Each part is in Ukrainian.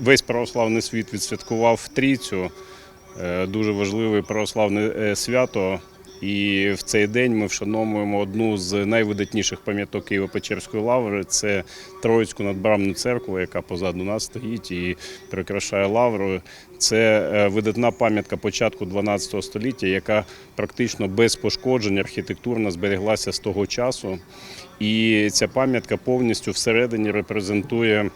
весь православний світ відсвяткував трійцю, е, дуже важливе православне е, свято. І в цей день ми вшановуємо одну з найвидатніших пам'яток Києво-Печерської лаври. Це Троїцьку надбрамну церкву, яка позаду нас стоїть і прикрашає лавру. Це е, видатна пам'ятка початку 12 століття, яка практично без пошкоджень архітектурно збереглася з того часу. І ця пам'ятка повністю всередині репрезентує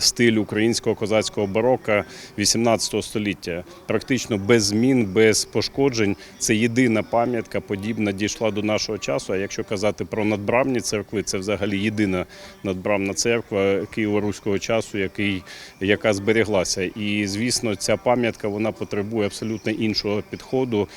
стиль українського козацького барока 18 століття. Практично без змін, без пошкоджень. Це єдина пам'ятка, подібна дійшла до нашого часу. А якщо казати про надбрамні церкви, це взагалі єдина надбрамна церква Києво-Руського часу, який, яка збереглася. І звісно, ця пам'ятка вона потребує абсолютно іншого підходу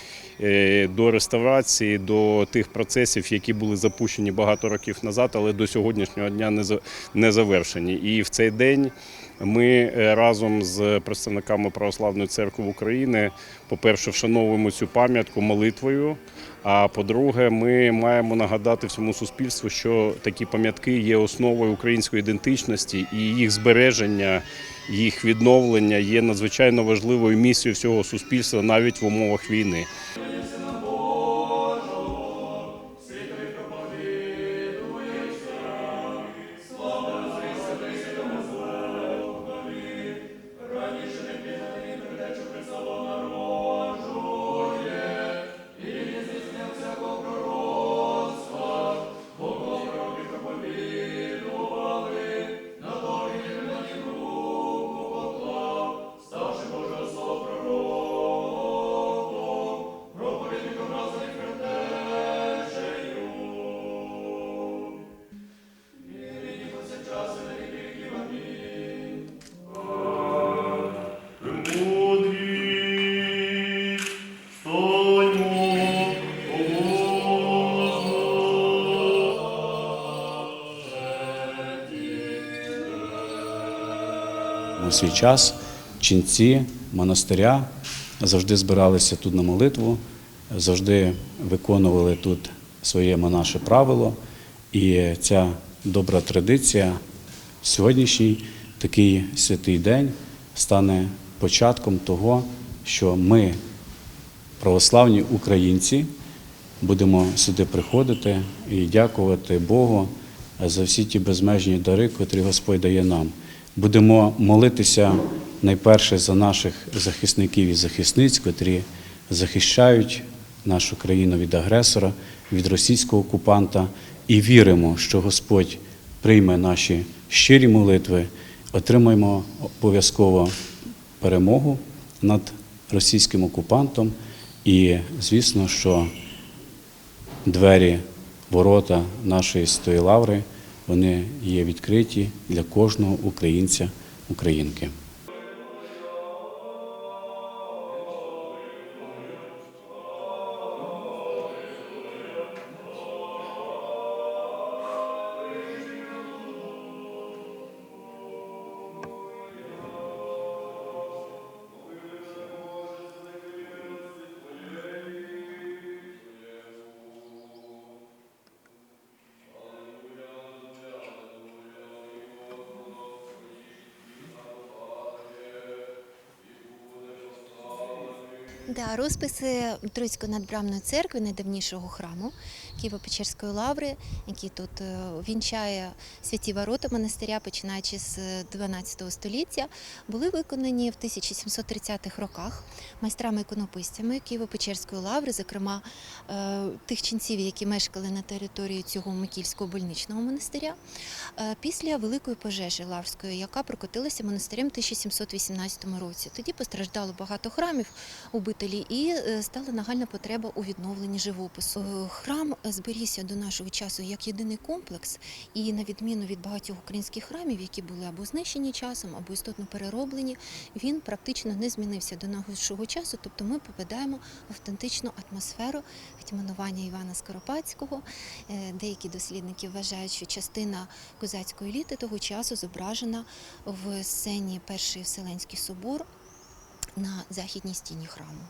е, до реставрації, до тих процесів, які були запущені багато років назад, але до сьогоднішнього дня не завершені. І в цей день ми е, разом з представниками Православної церкви України, по-перше, вшановуємо цю пам'ятку молитвою. А по-друге, ми маємо нагадати всьому суспільству, що такі пам'ятки є основою української ідентичності, і їх збереження, їх відновлення є надзвичайно важливою місією всього суспільства навіть в умовах війни. У свій час ченці монастиря завжди збиралися тут на молитву, завжди виконували тут своє монаше правило. І ця добра традиція в сьогоднішній такий святий день стане початком того, що ми, православні українці, будемо сюди приходити і дякувати Богу за всі ті безмежні дари, котрі Господь дає нам. Будемо молитися найперше за наших захисників і захисниць, котрі захищають нашу країну від агресора, від російського окупанта, і віримо, що Господь прийме наші щирі молитви, отримаємо обов'язково перемогу над російським окупантом. І звісно, що двері, ворота нашої святої лаври, вони є відкриті для кожного українця, українки. Да, розписи Троїцької надбрамної церкви, найдавнішого храму Києво-Печерської лаври, який тут е, вінчає святі ворота монастиря, починаючи з 12 століття, були виконані в 1730-х роках майстрами-іконописцями Києво-Печерської лаври, зокрема е, тих ченців, які мешкали на території цього Микільського больничного монастиря, е, після великої пожежі Лаврської, яка прокотилася монастирем в 1718 році. Тоді постраждало багато храмів обителі і е, стала нагальна потреба у відновленні живопису. Е, Храм зберігся до нашого часу як єдиний комплекс, і на відміну від багатьох українських храмів, які були або знищені часом, або істотно перероблені, він практично не змінився до нашого часу. Тобто ми попадаємо в автентичну атмосферу гетьманування Івана Скоропадського. Е, Деякі дослідники вважають, що частина козацької еліти того часу зображена в сцені Перший Вселенський собор на західній стіні храму.